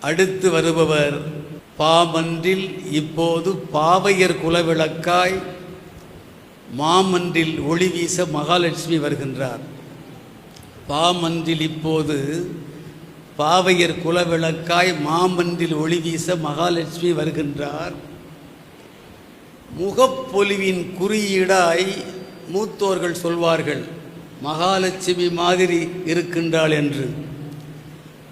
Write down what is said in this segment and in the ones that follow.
அடுத்து வருபவர் பாமன்றில் இப்போது பாவையர் குலவிளக்காய் மாமன்றில் ஒளி வீச மகாலட்சுமி வருகின்றார். பாமன்றில் இப்போது பாவையர் குலவிளக்காய் மாமன்றில் ஒளி வீச மகாலட்சுமி வருகின்றார். முகப்பொலிவின் குறியீடாய் மூத்தோர்கள் சொல்வார்கள் மகாலட்சுமி மாதிரி இருக்கின்றாள் என்று.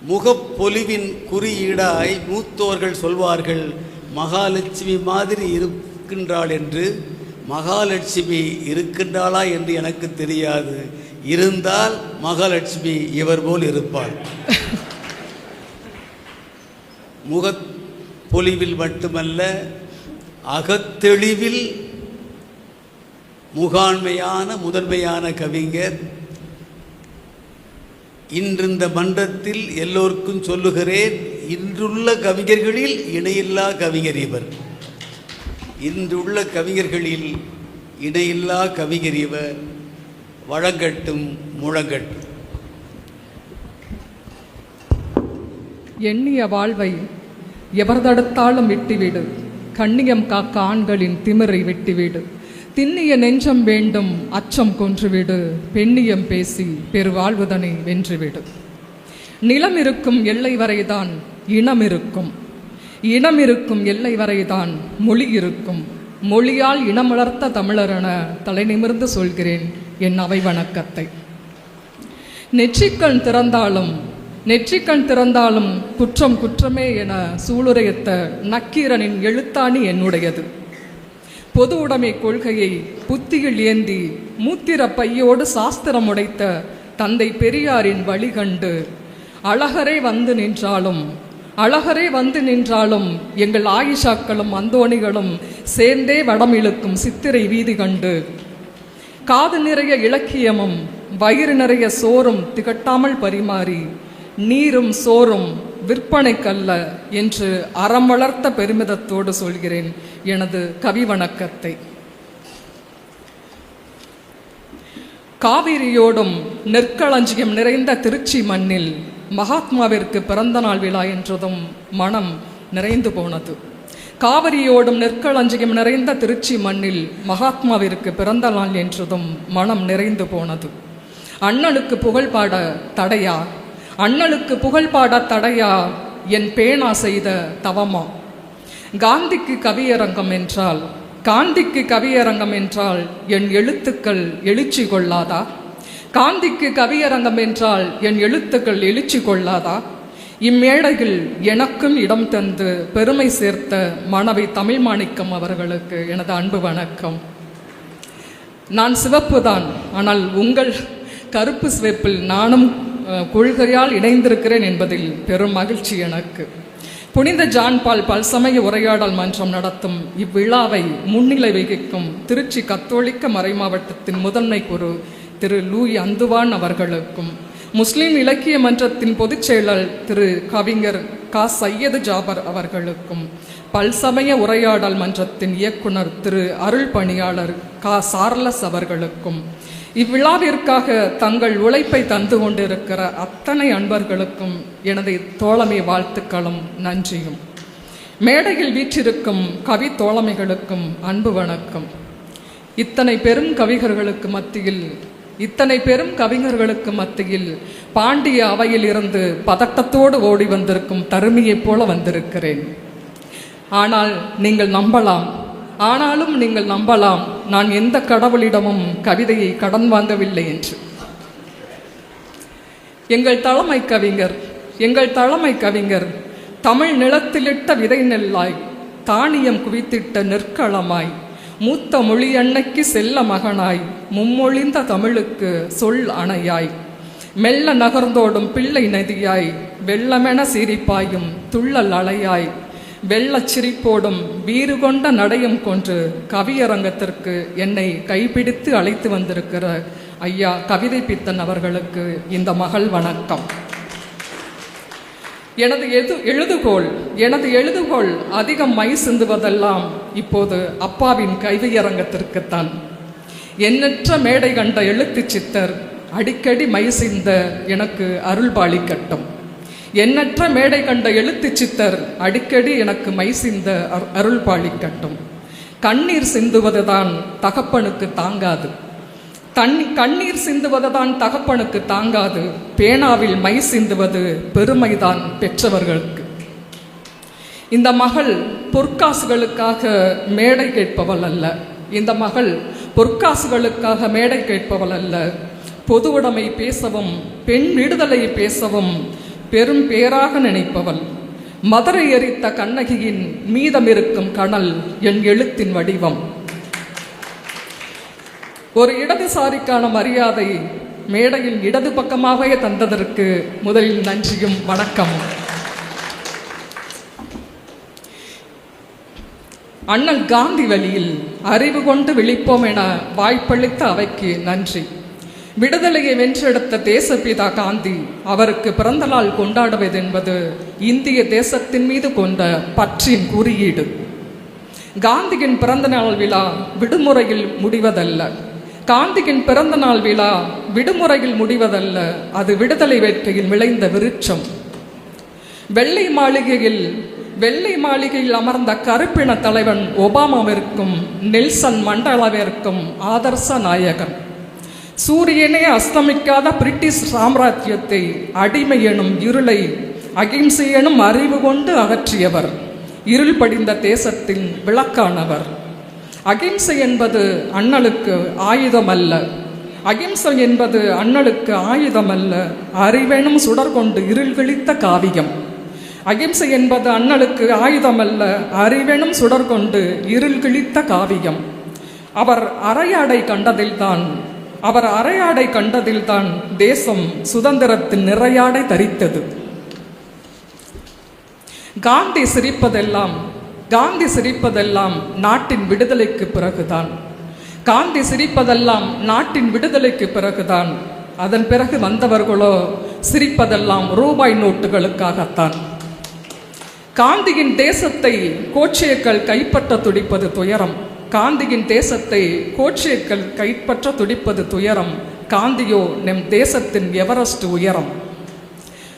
முகப்பொலிவின் குறியீடாய் மூத்தோர்கள் சொல்வார்கள் மகாலட்சுமி மாதிரி இருக்கின்றாள் என்று. மகாலட்சுமி இருக்கின்றாளா என்று எனக்கு தெரியாது. இருந்தால் மகாலட்சுமி இவர் போல் இருப்பாள். முகப்பொலிவில் மட்டுமல்ல அகத்தெளிவில் முகாண்மையான முதன்மையான கவிஞர் இன்று இந்த மன்றத்தில் எல்லோருக்கும் சொல்லுகிறேன் இன்றுள்ள கவிஞர்களில் இணையில்லா கவிஞர் இவர். இன்றுள்ள கவிஞர்களில் இணையில்லா கவிஞர் இவர். வழங்கட்டும் முழங்கட்டும். எண்ணிய வாழ்வை எவர்தடுத்தாலும் விட்டுவிடு. கண்ணியம் காக்க ஆண்களின் திமிரை வெட்டிவிடு. திண்ணிய நெஞ்சம் வேண்டும் அச்சம் கொன்றுவிடு. பெண்ணியம் பேசி பெருவாழ்வுதனை வென்றுவிடு. நிலம் இருக்கும் எல்லை வரைதான் இனம் இருக்கும். இனம் இருக்கும் எல்லை வரைதான் மொழி இருக்கும். மொழியால் இனம் வளர்த்த தமிழரென தலை நிமிர்ந்து சொல்கிறேன் என் அவை வணக்கத்தை. நெற்றிக்கண் திறந்தாலும் நெற்றிக்கண் திறந்தாலும் குற்றம் குற்றமே என சூளுரையத்த நக்கீரனின் எழுத்தாணி என்னுடையது. பொது உடைமை கொள்கையை புத்தியில் ஏந்தி மூத்திர பையோடு சாஸ்திரம் உடைத்த தந்தை பெரியாரின் வழி கண்டு அழகரே வந்து நின்றாலும் அழகரே வந்து நின்றாலும் எங்கள் ஆயிஷாக்களும் அந்தோணிகளும் சேர்ந்தே வடம் இழுக்கும் சித்திரை வீதி கண்டு காது நிறைய இலக்கியமும் வயிறு நிறைய சோறும் திகட்டாமல் பரிமாறி நீரும் சோறும் விற்பனைக்கல்ல என்று அறம் வளர்த்த பெருமிதத்தோடு சொல்கிறேன் எனது கவி வணக்கத்தை காவிரியோடும் நெற்களஞ்சியம் நிறைந்த திருச்சி மண்ணில் மகாத்மாவிற்கு பிறந்த நாள் விழா என்றதும் மனம் நிறைந்து போனது. காவிரியோடும் நெற்களஞ்சியம் நிறைந்த திருச்சி மண்ணில் மகாத்மாவிற்கு பிறந்த நாள் என்றதும் மனம் நிறைந்து போனது. அண்ணனுக்கு புகழ் பாட தடையா? அண்ணலுக்கு புகழ் பாட தடையா? என் பேனா செய்த தவமா? காந்திக்கு கவியரங்கம் என்றால் காந்திக்கு கவியரங்கம் என்றால் என் எழுத்துக்கள் எழுச்சி கொள்ளாதா? காந்திக்கு கவியரங்கம் என்றால் என் எழுத்துக்கள் எழுச்சி கொள்ளாதா? இம்மேடையில் எனக்கும் இடம் தந்து பெருமை சேர்த்த மாணவி தமிழ் மாணிக்கம் அவர்களுக்கு எனது அன்பு வணக்கம். நான் சிவப்பு தான் ஆனால் உங்கள் கருப்பு சிவப்பில் நானும் கொள்கையால் இணைந்திருக்கிறேன் என்பதில் பெரும் மகிழ்ச்சி எனக்கு. புனித ஜான் பால் பல்சமய உரையாடல் மன்றம் நடத்தும் இவ்விழாவை முன்னிலை வகிக்கும் திருச்சி கத்தோலிக்க மறைமாவட்டத்தின் முதன்மை குரு திரு லூய் அந்துவான் அவர்களுக்கும் முஸ்லிம் இலக்கிய மன்றத்தின் பொதுச் செயலர் திரு கவிஞர் கா. சையது ஜாபர் அவர்களுக்கும் பல்சமய உரையாடல் மன்றத்தின் இயக்குனர் திரு அருள் பணியாளர் கா. சார்லஸ் அவர்களுக்கும் இவ்விழாவிற்காக தங்கள் உழைப்பை தந்து கொண்டிருக்கிற அத்தனை அன்பர்களுக்கும் எனது தோழமை வாழ்த்துக்களும் நன்றியும். மேடையில் வீற்றிருக்கும் கவி தோழமைகளுக்கும் அன்பு வணக்கம். இத்தனை பெரும் கவிஞர்களுக்கு மத்தியில் இத்தனை பெரும் கவிஞர்களுக்கு மத்தியில் பாண்டிய அவையில் இருந்து பதட்டத்தோடு ஓடி வந்திருக்கும் தருமையைப் போல வந்திருக்கிறேன். ஆனால் நீங்கள் நம்பலாம் ஆனாலும் நீங்கள் நம்பலாம் நான் எந்த கடவுளிடமும் கவிதையை கடன் வாங்கவில்லை என்று. எங்கள் தலைமை கவிஞர் எங்கள் தலைமை கவிஞர் தமிழ் நிலத்திலிட்ட விதை நெல்லாய் தானியம் குவித்திட்ட நெற்களமாய் மூத்த மொழி அன்னைக்கு செல்ல மகனாய் மும்மொழிந்த தமிழுக்கு சொல் அணையாய் மெல்ல நகர்ந்தோடும் பிள்ளை நதியாய் வெள்ளமென சிரிப்பாயும் துள்ளல் அலையாய் வெள்ளச்சிரிப்போடும் வீறு கொண்ட நடையும் கொன்று கவியரங்கத்திற்கு என்னை கைப்பிடித்து அழைத்து வந்திருக்கிற ஐயா கவிதை பித்தன் அவர்களுக்கு இந்த மகள் வணக்கம். எனது எது எழுதுகோள் எனது எழுதுகோள் அதிகம் மை சிந்துவதெல்லாம் இப்போது அப்பாவின் கைவியரங்கத்திற்குத்தான். எண்ணற்ற மேடை கண்ட எழுத்துச் சித்தர் அடிக்கடி மை சிந்த எனக்கு அருள்பாலிக்கட்டும். எண்ணற்ற மேடை கண்ட எழுத்து சித்தர் அடிக்கடி எனக்கு மை சிந்த அருள் பாலிக்கட்டும். கண்ணீர் சிந்துவதுதான் தகப்பனுக்கு தாங்காது. தண்ணி கண்ணீர் சிந்துவதுதான் தகப்பனுக்கு தாங்காது. பேனாவில் மை சிந்துவது பெருமைதான் பெற்றவர்களுக்கு. இந்த மகள் பொற்காசுகளுக்காக மேடை கேட்பவள் அல்ல. இந்த மகள் பொற்காசுகளுக்காக மேடை கேட்பவள் அல்ல. பொது உடைமை பேசவும் பெண் விடுதலை பேசவும் பெரும் பேராக நினைப்பவள். மதுரை எரித்த கண்ணகியின் மீதமிருக்கும் கனல் என் எழுத்தின் வடிவம். ஒரு இடதுசாரிக்கான மரியாதை மேடையில் இடது பக்கமாகவே தந்ததற்கு முதலில் நன்றியும் வணக்கமும். அண்ணல் காந்தி வழியில் அறிவு கொண்டு விழிப்போம் என வாய்ப்பளித்த அவைக்கு நன்றி. விடுதலையை வென்றெடுத்த தேசப்பிதா காந்தி அவருக்கு பிறந்த நாள் கொண்டாடுவது என்பது இந்திய தேசத்தின் மீது கொண்ட பற்றின் குறியீடு. காந்தியின் பிறந்த நாள் விழா விடுமுறையில் முடிவதல்ல. காந்தியின் பிறந்த நாள் விழா விடுமுறையில் முடிவதல்ல. அது விடுதலை வேட்கையில் விளைந்த விருட்சம். வெள்ளை மாளிகையில் வெள்ளை மாளிகையில் அமர்ந்த கருப்பின தலைவன் ஒபாமாவிற்கும் நெல்சன் மண்டலாவிற்கும் ஆதர்ச நாயகன். சூரியனே அஸ்தமிக்காத பிரிட்டிஷ் சாம்ராஜ்யத்தை அடிமை எனும் இருளை அகிம்சை எனும் அறிவு கொண்டு அகற்றியவர். இருள் படிந்த தேசத்தின் விளக்கானவர். அகிம்சை என்பது அண்ணலுக்கு ஆயுதம் அல்ல அகிம்சை என்பது அண்ணலுக்கு ஆயுதம் அல்ல அறிவெனும் சுடர் கொண்டு இருள் கிழித்த காவியம். அகிம்சை என்பது அண்ணலுக்கு ஆயுதம் அல்ல அறிவெனும் சுடர் கொண்டு இருள் கிழித்த காவியம். அவர் அரையாடை கண்டதில்தான் அவர் அரையாடை கண்டதில்தான் தேசம் சுதந்திரத்தின் நிறையாடை தரித்தது. காந்தி சிரிப்பதெல்லாம் காந்தி சிரிப்பதெல்லாம் நாட்டின் விடுதலைக்கு பிறகுதான். காந்தி சிரிப்பதெல்லாம் நாட்டின் விடுதலைக்கு பிறகுதான். அதன் பிறகு வந்தவர்களோ சிரிப்பதெல்லாம் ரூபாய் நோட்டுகளுக்காகத்தான். காந்தியின் தேசத்தை கோட்சேக்கள் கைப்பற்ற துடிப்பது துயரம். காந்தியின் தேசத்தை கோட்சேக்கள் கைப்பற்ற துடிப்பது துயரம். காந்தியோ நம் தேசத்தின் எவரெஸ்ட் உயரம்.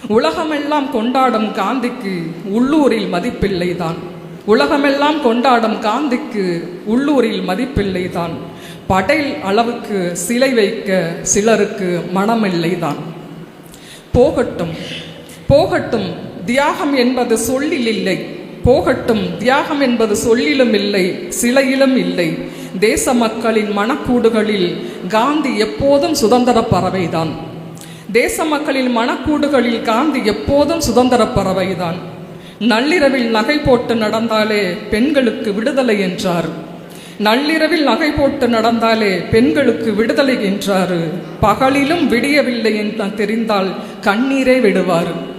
உலகமெல்லாம் கொண்டாடும் காந்திக்கு உள்ளூரில் மதிப்பில்லைதான். உலகமெல்லாம் கொண்டாடும் காந்திக்கு உள்ளூரில் மதிப்பில்லைதான். படையில் அளவுக்கு சிலை வைக்க சிலருக்கு மனமில்லைதான். போகட்டும் போகட்டும் தியாகம் என்பது சொல்லில் இல்லை. போகட்டும் தியாகம் என்பது சொல்லிலும் இல்லை சிலையிலும் இல்லை. தேச மக்களின் மனக்கூடுகளில் காந்தி எப்போதும் சுதந்திர பறவைதான். தேச மக்களின் மனக்கூடுகளில் காந்தி எப்போதும் சுதந்திர பறவைதான். நள்ளிரவில் நகை போட்டு நடந்தாலே பெண்களுக்கு விடுதலை என்றார். நள்ளிரவில் நகை போட்டு நடந்தாலே பெண்களுக்கு விடுதலை என்றாரு. பகலிலும் விடியவில்லை என்று தெரிந்தால் கண்ணீரே விடுவார்.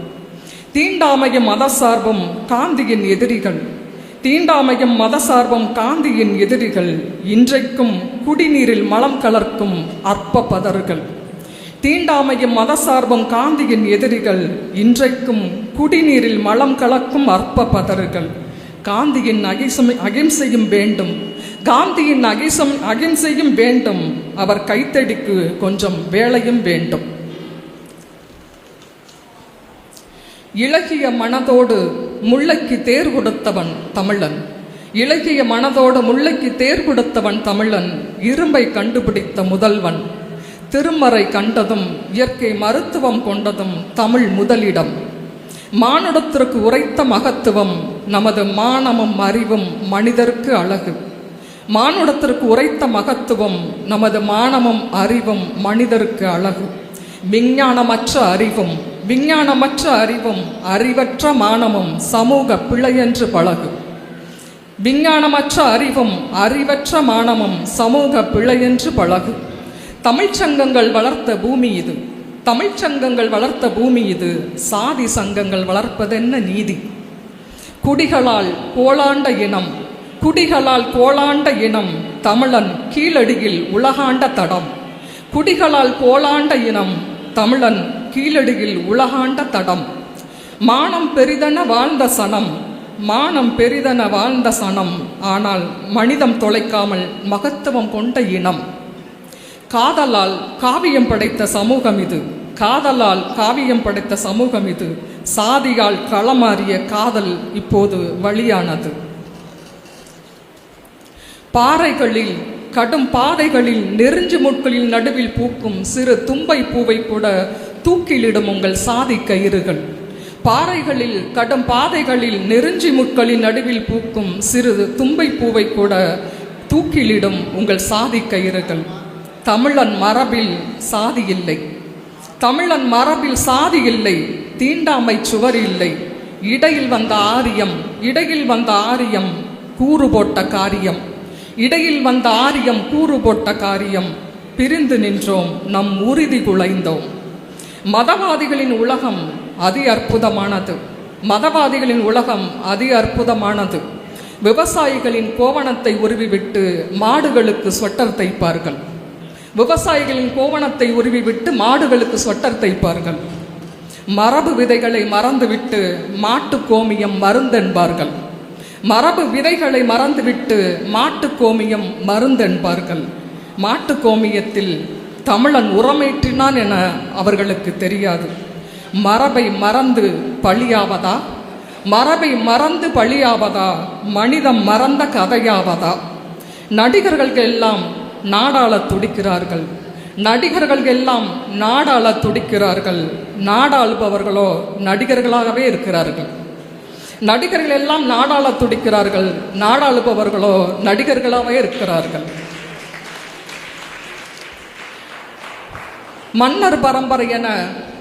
தீண்டாமையும் மதசார்பும் காந்தியின் எதிரிகள். தீண்டாமையும் மதசார்பும் காந்தியின் எதிரிகள். இன்றைக்கும் குடிநீரில் மலம் கலர்க்கும் அற்ப பதறுகள் தீண்டாமையும் மதசார்பும் காந்தியின் எதிரிகள். இன்றைக்கும் குடிநீரில் மலம் கலக்கும் அற்ப பதறுகள் காந்தியின் அகிசம் அகிம்சையும் வேண்டும். காந்தியின் அகிசம் அகிம்சையும் வேண்டும். அவர் கைத்தடிக்கு கொஞ்சம் வேலையும் வேண்டும். இலகிய மனதோடு முல்லைக்கு தேர் கொடுத்தவன் தமிழன். இலகிய மனதோடு முல்லைக்கு தேர் கொடுத்தவன் தமிழன். இரும்பை கண்டுபிடித்த முதல்வன். திருமறை கண்டதும் இயற்கை மருத்துவம் கொண்டதும் தமிழ் முதலிடம். மானுடத்திற்கு உரைத்த மகத்துவம் நமது மானமும் அறிவும் மனிதருக்கு அழகு. மானுடத்திற்கு உரைத்த மகத்துவம் நமது மானமும் அறிவும் மனிதருக்கு அழகு. விஞ்ஞானமற்ற அறிவும் விஞ்ஞானமற்ற அறிவும் அறிவற்ற மானமும் சமூக பிழையென்று பழகு. விஞ்ஞானமற்ற அறிவும் அறிவற்ற மானமும் சமூக பிழையென்று பழகு. தமிழ்ச்சங்கங்கள் வளர்த்த பூமி இது. தமிழ்ச் சங்கங்கள் வளர்த்த பூமி இது. சாதி சங்கங்கள் வளர்ப்பதென்ன நீதி? குடிகளால் கோளாண்ட இனம் குடிகளால் கோளாண்ட இனம் தமிழன் கீழடியில் உலகாண்ட தடம். குடிகளால் கோளாண்ட இனம் தமிழன் கீழடியில் உலகாண்ட தடம். மானம் பெரிதென வாழ்ந்த சனம் மானம் பெரிதென வாழ்ந்த சனம். ஆனால் மனிதம் தொலைக்காமல் மகத்துவம் கொண்ட இனம். காதலால் காவியம் படைத்த சமூகம் இது. காதலால் காவியம் படைத்த சமூகம் இது. சாதியால் களமாறிய காதல் இப்போது வழியானது. பாறைகளில் கடும் பாதைகளில் நெருஞ்சு முட்களில் நடுவில் பூக்கும் சிறு தும்பை பூவை கூட தூக்கிலிடும் உங்கள் சாதி கயிறுகள். பாறைகளில் கடும் பாதைகளில் நெருஞ்சி முட்களின் நடுவில் பூக்கும் சிறு தும்பை பூவை கூட தூக்கிலிடும் உங்கள் சாதி கயிறுகள். தமிழன் மரபில் சாதி இல்லை. தமிழன் மரபில் சாதி இல்லை. தீண்டாமை சுவர் இல்லை. இடையில் வந்த ஆரியம் இடையில் வந்த ஆரியம் கூறு போட்ட காரியம். இடையில் வந்த ஆரியம் கூறு போட்ட காரியம். பிரிந்து நின்றோம் நம் உறுதி குலைந்தோம். மதவாதிகளின் உலகம் அதி அற்புதமானது. மதவாதிகளின் உலகம் அதி அற்புதமானது. விவசாயிகளின் கோவணத்தை உருவிவிட்டு மாடுகளுக்கு சொட்டர் தைப்பார்கள். விவசாயிகளின் கோவணத்தை உருவிவிட்டு மாடுகளுக்கு சொட்டர் தைப்பார்கள். மரபு விதைகளை மறந்துவிட்டு மாட்டு கோமியம் மருந்தென்பார்கள். மரபு விதைகளை மறந்துவிட்டு மாட்டு கோமியம் மருந்தென்பார்கள். மாட்டு கோமியத்தில் தமிழன் உரமேற்றினான் என அவர்களுக்கு தெரியாது. மரபை மறந்து பழியாவதா? மரபை மறந்து பழியாவதா? மனிதம் மறந்த கதையாவதா? நடிகர்கள் எல்லாம் நாடாள துடிக்கிறார்கள். நடிகர்கள் எல்லாம் நாடாள துடிக்கிறார்கள். நாடாளுபவர்களோ நடிகர்களாகவே இருக்கிறார்கள். நடிகர்கள் எல்லாம் நாடாள துடிக்கிறார்கள். நாடாளுபவர்களோ நடிகர்களாகவே இருக்கிறார்கள். மன்னர் பரம்பரை என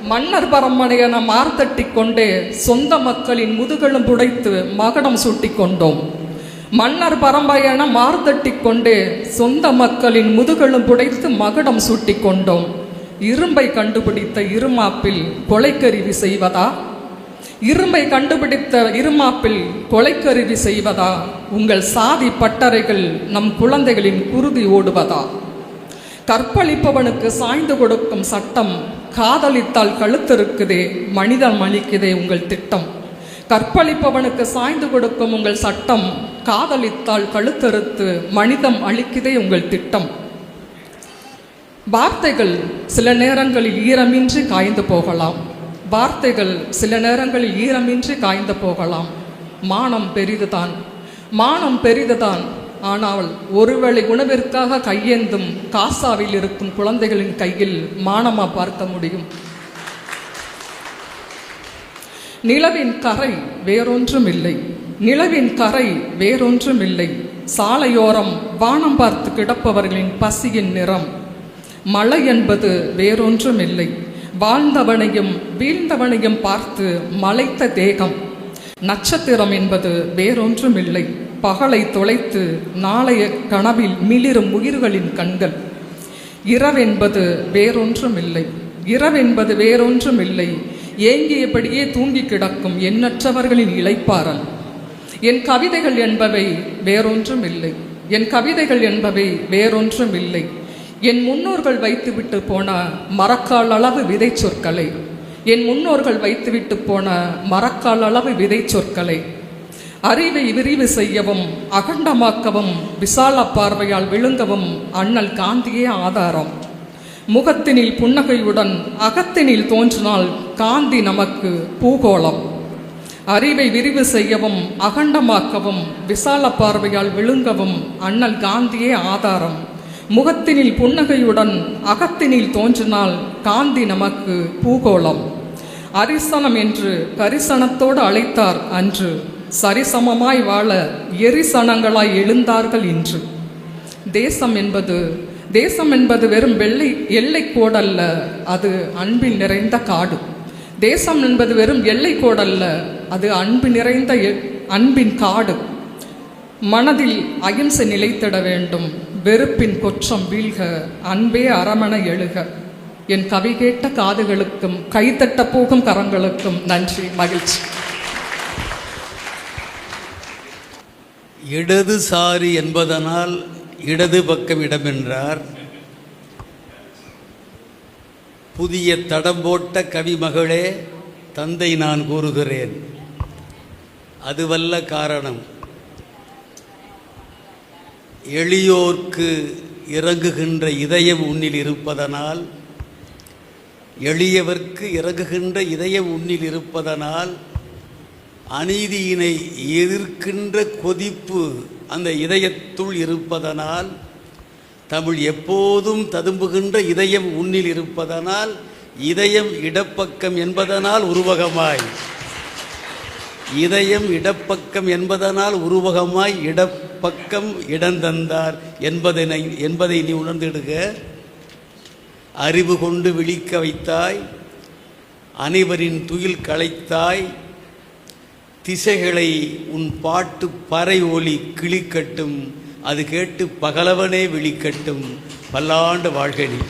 மன்னர் பரம்பரை என மார்த்தட்டி கொண்டே சொந்த மக்களின் முதுகெலும் புடைத்து மகடம் சூட்டி கொண்டோம். மன்னர் பரம்பரை என மார்த்தட்டி கொண்டே சொந்த மக்களின் முதுகெலும் புடைத்து மகடம் சூட்டி கொண்டோம். இரும்பை கண்டுபிடித்த இருமாப்பில் கொலைக்கருவி செய்வதா? இரும்பை கண்டுபிடித்த இருமாப்பில் கொலைக்கருவி செய்வதா? உங்கள் சாதி பட்டறைகள் நம் குழந்தைகளின் குருதி ஓடுவதா? கற்பழிப்பவனுக்கு சாய்ந்து கொடுக்கும் சட்டம் காதலித்தால் கழுத்திருக்குதே மனிதம் அளிக்குதே உங்கள் திட்டம். கற்பழிப்பவனுக்கு சாய்ந்து கொடுக்கும் உங்கள் சட்டம் காதலித்தால் கழுத்தறுத்து மனிதம் அளிக்குதே உங்கள் திட்டம். வார்த்தைகள் சில நேரங்களில் ஈரமின்றி காய்ந்து போகலாம். வார்த்தைகள் சில நேரங்களில் ஈரமின்றி காய்ந்து போகலாம். மானம் பெரிதுதான். மானம் பெரிதுதான். ஆனால் ஒருவேளை உணவிற்காக கையேந்தும் காசாவில் இருக்கும் குழந்தைகளின் கையில் மானமா பார்க்க முடியும். நிலவின் கரை வேறொன்றும் இல்லை நிலவின் கரை வேறொன்றும் இல்லை சாலையோரம் வானம் பார்த்து கிடப்பவர்களின் பசியின் நிறம். மழை என்பது வேறொன்றும் இல்லை வாழ்ந்தவனையும் வீழ்ந்தவனையும் பார்த்து மலைத்த தேகம். நட்சத்திரம் என்பது வேறொன்றும் இல்லை பகலை தொலைத்து நாளைய கனவில் மிளிரும் உயிர்களின் கண்கள். இரவென்பது வேறொன்றும் இல்லை இரவென்பது வேறொன்றும் இல்லை ஏங்கியபடியே தூங்கி கிடக்கும் எண்ணற்றவர்களின் இளைப்பாறல். என் கவிதைகள் என்பவை வேறொன்றும் இல்லை என் கவிதைகள் என்பவை வேறொன்றும் இல்லை என் முன்னோர்கள் வைத்துவிட்டு போன மரக்கால் அளவு விதை சொற்களை என் முன்னோர்கள் வைத்துவிட்டு போன மரக்கால் அளவு விதை சொற்களை அறிவை விரிவு செய்யவும் அகண்டமாக்கவும் விசால பார்வையால் விழுங்கவும் அண்ணல் காந்தியே ஆதாரம். முகத்தினில் புன்னகையுடன் அகத்தினில் தோன்றினால் காந்தி நமக்கு பூகோளம். அறிவை விரிவு செய்யவும் அகண்டமாக்கவும் விசால பார்வையால் விழுங்கவும் அண்ணல் காந்தியே ஆதாரம். முகத்தினில் புன்னகையுடன் அகத்தினில் தோன்றினால் காந்தி நமக்கு பூகோளம். அரிசனம் என்று கரிசனத்தோடு அழைத்தார் அன்று. சரிசமமாய் வாழ எரிசனங்களாய் எழுந்தார்கள் இன்று. தேசம் என்பது தேசம் என்பது வெறும் வெள்ளை எல்லை கோடல்ல அது அன்பில் நிறைந்த காடு. தேசம் என்பது வெறும் எல்லை கோடல்ல அது அன்பு நிறைந்த எ- அன்பின் காடு. மனதில் அகிம்சை நிலைத்திட வேண்டும் வெறுப்பின் கொற்றம் வீழ்க அன்பே அரமண எழுக. என் கவி கேட்ட காதுகளுக்கும் கைத்தட்ட போகும் கரங்களுக்கும் நன்றி மகிழ்ச்சி. இடதுசாரி என்பதனால் இடது பக்கம் இடமென்றார். புதிய தடம் போட்ட கவிமகளே தந்தை நான் கூறுகிறேன். அதுவல்ல காரணம். எளியோர்க்கு இறங்குகின்ற இதயம் உன்னில் இருப்பதனால் எளியவர்க்கு இறங்குகின்ற இதயம் உன்னில் இருப்பதனால் அநீதியினை எதிர்க்கின்ற கொதிப்பு அந்த இதயத்துள் இருப்பதனால் தமிழ் எப்போதும் ததும்புகின்ற இதயம் உன்னில் இருப்பதனால் இதயம் இடப்பக்கம் என்பதனால் உருவகமாய். இதயம் இடப்பக்கம் என்பதனால் உருவகமாய் இடப்பக்கம் இடந்தந்தார் என்பதனை என்பதை நீ உணர்ந்திடுக. அறிவு கொண்டு விழிக்க வைத்தாய். அனைவரின் துயில் களைத்தாய். திசைகளை உன் பாட்டு பறை ஒலி கிளிக்கட்டும் அது கேட்டு பகலவனே விழிக்கட்டும். பல்லாண்டு வாழ்கனி